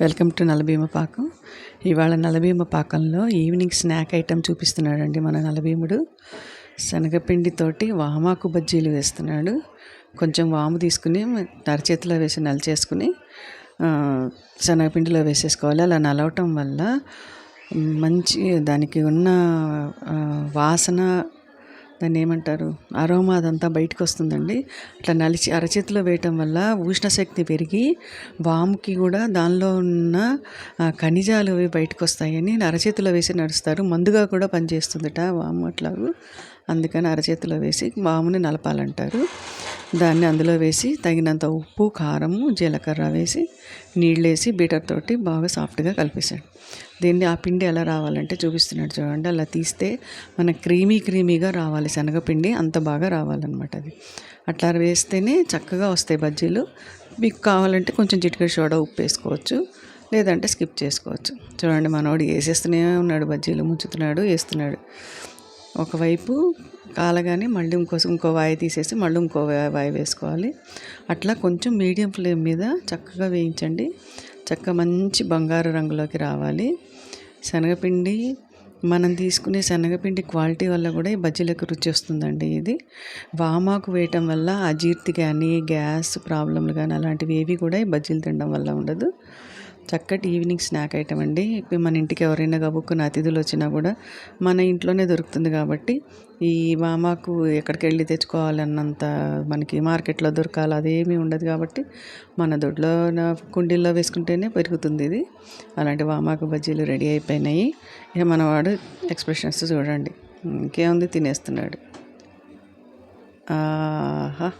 Welcome to నలభీమ పాకం. ఇవాళ నలభీమ పాకంలో ఈవినింగ్ స్నాక్ ఐటెం చూపిస్తున్నాడండి మన నలభీముడు. శనగపిండితోటి వామాకు బజ్జీలు వేస్తున్నాడు. కొంచెం వాము తీసుకుని నరచేతిలో వేసి నలిచేసుకుని శనగపిండిలో వేసేసుకోవాలి. అలా నలవటం వల్ల మంచి దానికి ఉన్న వాసన దాన్ని ఏమంటారు? అరోమా అదంతా బయటకు వస్తుందండి అట్లా నలిచి అరచేతిలో వేయటం వల్ల ఉష్ణశక్తి పెరిగి వాముకి కూడా దానిలో ఉన్న ఖనిజాలు అవి బయటకు వస్తాయని అరచేతిలో వేసి నడుస్తారు. మందుగా కూడా పనిచేస్తుందట వాము అట్లా అందుకని అరచేతిలో వేసి వాముని నలపాలంటారు. దాన్ని అందులో వేసి తగినంత ఉప్పు కారము జీలకర్ర వేసి నీళ్ళు వేసి బీటర్ తోటి బాగా సాఫ్ట్గా కలిపేసాడు దీన్ని ఆ పిండి ఎలా రావాలంటే చూపిస్తున్నాడు చూడండి. అలా తీస్తే మన క్రీమీ క్రీమీగా రావాలి. శనగపిండి అంత బాగా రావాలన్నమాట అది. అట్లా వేస్తేనే చక్కగా వస్తాయి బజ్జీలు. మీకు కావాలంటే కొంచెం చిటికెడు సోడా ఉప్పు వేసుకోవచ్చు. లేదంటే స్కిప్ చేసుకోవచ్చు. చూడండి మనోడు వేసేస్తూనే ఉన్నాడు బజ్జీలు ముంచుతున్నాడు వేస్తున్నాడు. ఒకవైపు కాలగానే మళ్ళీ ఇంకో ఇంకో వాయి తీసేసి మళ్ళీ ఇంకో వాయి వేసుకోవాలి. అట్లా కొంచెం మీడియం ఫ్లేమ్ మీద చక్కగా వేయించండి. చక్కగా మంచి బంగారు రంగులోకి రావాలి. శనగపిండి మనం తీసుకునే శనగపిండి క్వాలిటీ వల్ల కూడా ఈ బజ్జీలకు రుచి వస్తుందండి ఇది. వామాకు వేయటం వల్ల అజీర్తి కానీ గ్యాస్ ప్రాబ్లంలు కానీ అలాంటివి ఏవి కూడా ఈ బజ్జీలు తినడం వల్ల ఉండదు. చక్కటి ఈవినింగ్ స్నాక్ ఐటమ్ అండి. ఇప్పుడు మన ఇంటికి ఎవరైనా కబుక్కున్న అతిథులు వచ్చినా కూడా మన ఇంట్లోనే దొరుకుతుంది కాబట్టి ఈ వామాకు ఎక్కడికి వెళ్ళి తెచ్చుకోవాలన్నంత మనకి మార్కెట్లో దొరకాలి అదేమీ ఉండదు కాబట్టి మన దొడ్లో కుండీల్లో వేసుకుంటేనే పెరుగుతుంది ఇది. అలాంటి వామాకు బజ్జీలు రెడీ అయిపోయినాయి. ఇక మనవాడు ఎక్స్ప్రెషన్స్ చూడండి. ఇంకేముంది తినేస్తున్నాడు. ఆహా!